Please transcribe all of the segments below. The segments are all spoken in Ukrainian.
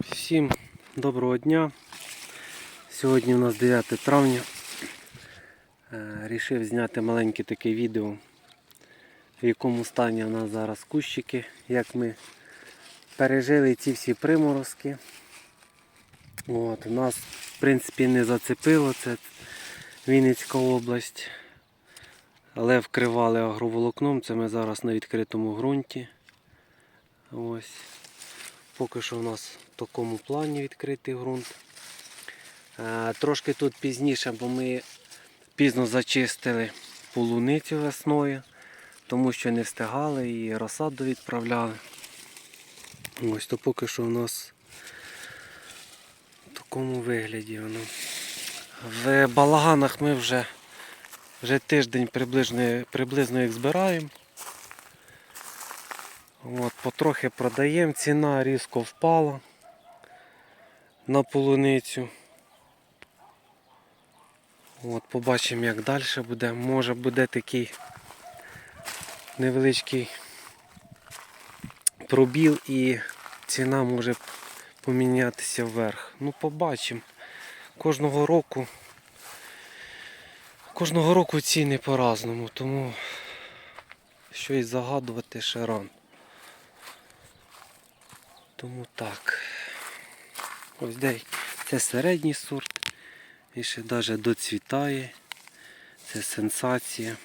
Всім доброго дня. Сьогодні у нас 9 травня. Е, Рішив зняти маленьке таке відео, в якому стані у нас зараз кущики, як ми пережили ці всі приморозки. От, у нас в принципі не зацепило, це Вінницька область. Але вкривали агроволокном, це ми зараз на відкритому ґрунті. Ось. Поки що у нас в такому плані відкритий ґрунт. Е, Трошки тут пізніше, бо ми пізно зачистили полуницю весною, тому що не встигали і розсаду відправляли. Ось то поки що у нас в такому вигляді воно. В балаганах ми вже, вже тиждень приблизно, приблизно їх збираємо. От, потрохи продаємо, ціна різко впала на полуницю. От, побачимо як далі буде. Може буде такий невеличкий пробіл і ціна може помінятися вверх. Ну побачимо. Кожного року кожного року ціни по-разному, тому щось загадувати ще рано. Тому так. Ось де це середній сорт. І ще навіть доцвітає. Це сенсація.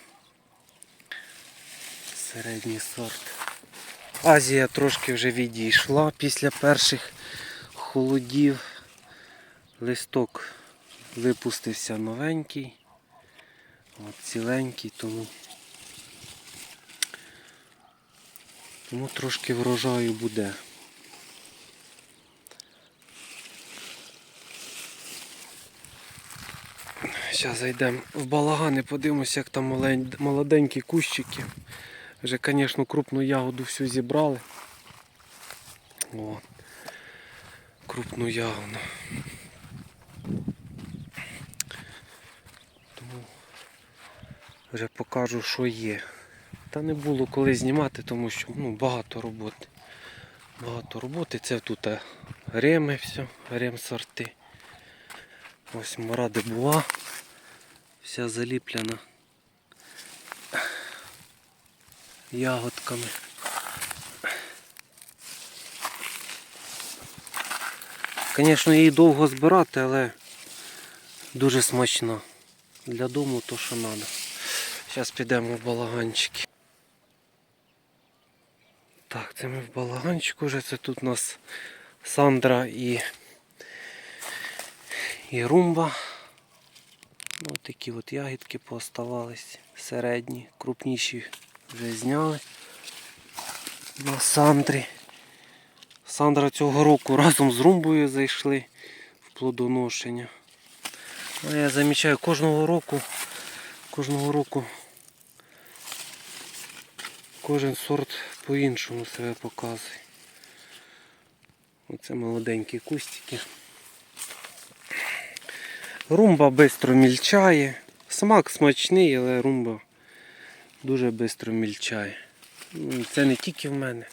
Середній сорт. Азія трошки вже відійшла після перших холодів. Листок випустився новенький. От, ціленький, тому, тому трошки врожаю буде. Зараз зайдемо в балаган і подивимося, як там молоденькі кущики. Вже, звісно, крупну ягоду всю зібрали. О, крупну ягоду. Тому вже покажу, що є. Та не було коли знімати, тому що ну, багато роботи. Багато роботи. Це тут е, реми все, рем сорти. Ось мора де була. Вся заліплена ягодками. Звісно, її довго збирати, але дуже смачно. Для дому то, що треба. Зараз підемо в балаганчики. Так, це ми в балаганчику вже. Це тут у нас Сандра і, і румба. Ну, такі от ягідки пооставались. Середні, крупніші вже зняли. На Сандрі. Сандра цього року разом з румбою зайшли в плодоношення. Ну, я замічаю кожного року, кожного року кожен сорт по-іншому себе показує. Оце молоденькі кустики. Румба швидко мільчає. Смак смачний, але румба дуже швидко мільчає. Ну, Це не тільки в мене.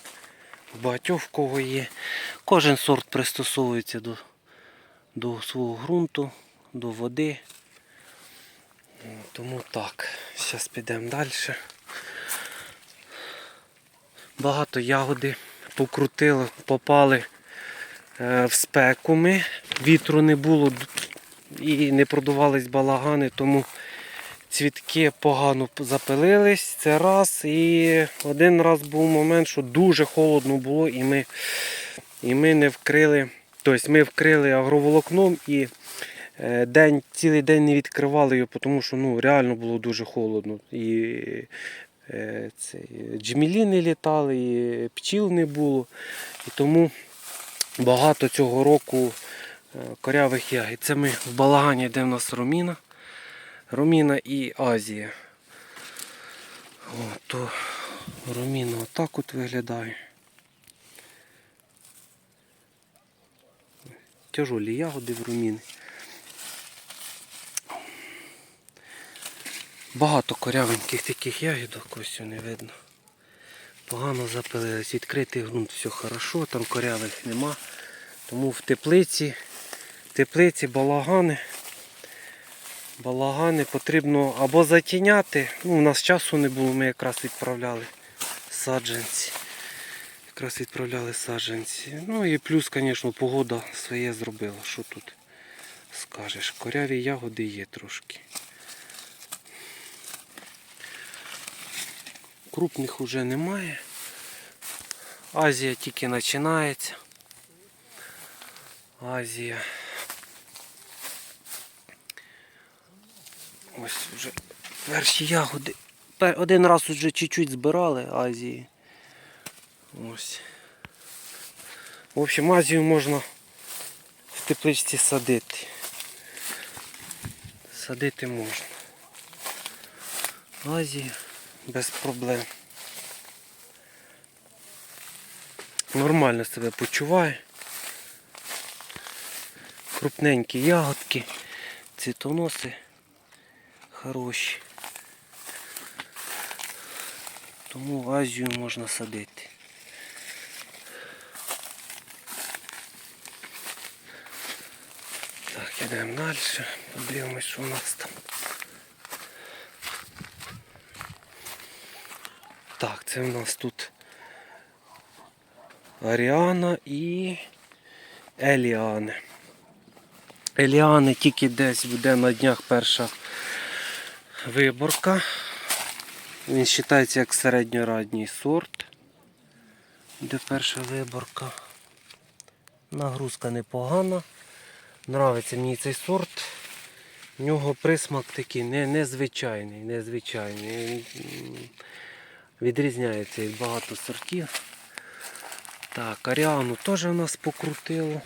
В багатьох кого є. Кожен сорт пристосовується до, до свого ґрунту, до води. Тому так. Зараз підемо далі. Багато ягоди покрутили, попали е, в спеку ми. Вітру не було і не продувались балагани, тому цвітки погано запилились. Це раз. І один раз був момент, що дуже холодно було, і ми, і ми не вкрили. Тобто ми вкрили агроволокном і е, день, цілий день не відкривали його, тому що ну, реально було дуже холодно. І е, це, джмілі не літали, і пчіл не було. І тому багато цього року корявих ягід. Це ми в балагані, де в нас Роміна. Роміна і Азія. О, то Роміна отак от виглядає. Тяжолі ягоди в Роміни. Багато корявеньких таких ягідок, ось не видно. Погано запилились. Відкритий ґрунт, все хорошо, там корявих нема. Тому в теплиці, теплиці балагани. Балагани потрібно або затіняти. Ну, у нас часу не було, ми якраз відправляли саджанці. Якраз відправляли саджанці. Ну і плюс, звісно, погода своє зробила. Що тут скажеш? Коряві ягоди є трошки. Крупних уже немає. Азія тільки починається. Азія. Ось вже перші ягоди. Один раз вже чуть-чуть збирали Азії. Ось. В общем, Азію можна в тепличці садити. Садити можна. Азію без проблем. Нормально себе почуває. Крупненькі ягодки, цвітоноси хороші. Тому Азію можна садити. Так, ідемо далі. Подивимось, що у нас там. Так, це у нас тут Аріана і Еліани. Еліани тільки десь буде на днях перша виборка. Він вважається як середньорадній сорт. Де перша виборка. Нагрузка непогана. Нравиться мені цей сорт. В нього присмак такий не, незвичайний, незвичайний. Відрізняється від багато сортів. Так, Аріану теж у нас покрутило.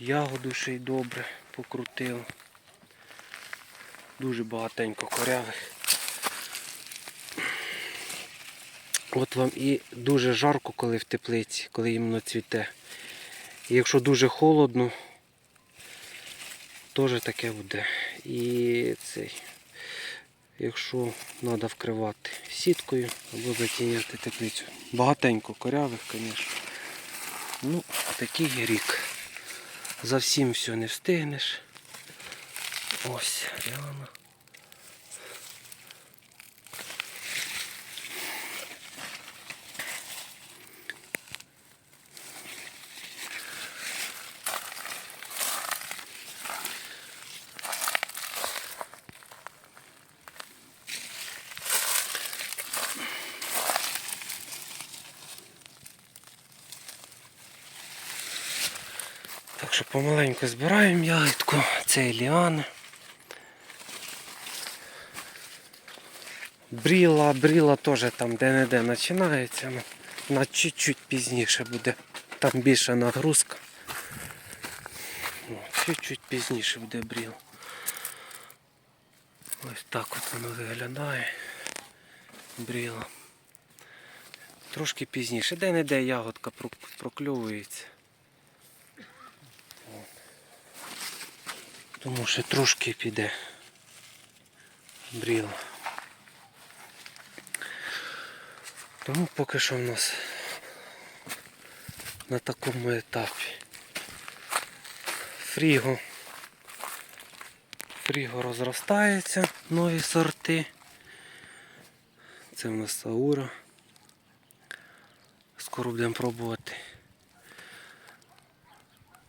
Ягоду ще й добре покрутило. Дуже багатенько корявих. От вам і дуже жарко, коли в теплиці, коли іменно цвіте. І якщо дуже холодно, теж таке буде. І цей, якщо треба вкривати сіткою або затіняти теплицю. Багатенько корявих, звісно. Ну, такий рік. За всім все не встигнеш. Ось, Ріана. Так що помаленьку збираємо ягідку. Це Еліана. Бріла, бріла теж там де-не-де починається. Ну, на чуть-чуть пізніше буде. Там більша нагрузка. Ну, Чуть-чуть пізніше буде бріл. Ось так от воно виглядає. Бріла. Трошки пізніше. Де-не-де ягодка прок- прокльовується. Тому що трошки піде бріло. Тому поки що в нас на такому етапі. Фріго. Фріго розростається, нові сорти. Це в нас Саура. Скоро будемо пробувати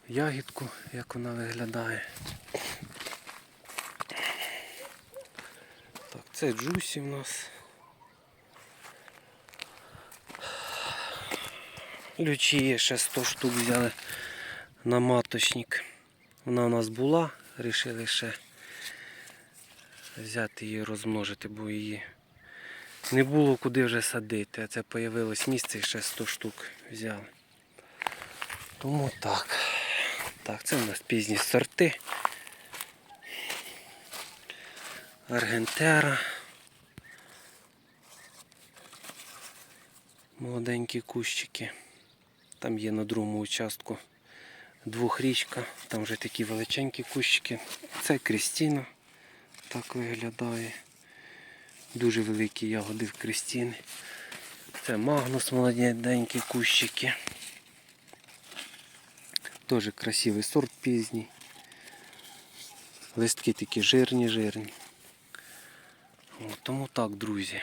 ягідку, як вона виглядає. Так, це джусі в нас. Лючі є ще 100 штук взяли на маточник. Вона у нас була, вирішили ще взяти її розмножити, бо її не було куди вже садити, а це з'явилось місце і ще 100 штук взяли. Тому так. Так, це у нас пізні сорти. Аргентера. Молоденькі кущики. Там є на другому участку двохрічка, там вже такі величенькі кущики. Це Крістіна. Так виглядає. Дуже великі ягоди в Крістіни. Це Магнус молоденькі кущики. теж красивий сорт пізній. Листки такі жирні, жирні. Тому так, друзі.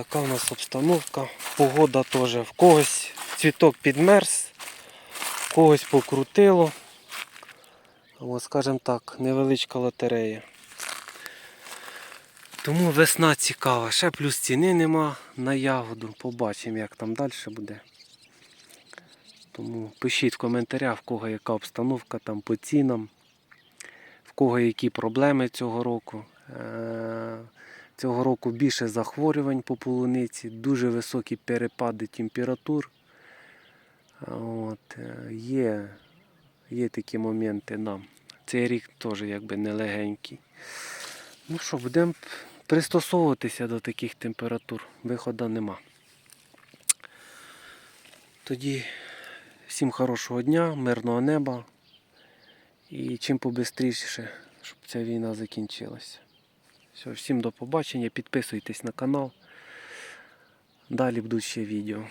Така у нас обстановка. Погода теж в когось цвіток підмерз, в когось покрутило. О, скажімо так, невеличка лотерея. Тому весна цікава. Ще плюс ціни нема на ягоду. Побачимо, як там далі буде. Тому пишіть в коментарях, в кого яка обстановка там по цінам, в кого які проблеми цього року. Цього року більше захворювань по полуниці, дуже високі перепади температур. От, е, є, є такі моменти нам. Цей рік теж якби нелегенький. Ну що, будемо пристосовуватися до таких температур. Виходу нема. Тоді всім хорошого дня, мирного неба і чим побистріше, щоб ця війна закінчилася. Все, всім до побачення, підписуйтесь на канал. Далі будуть ще відео.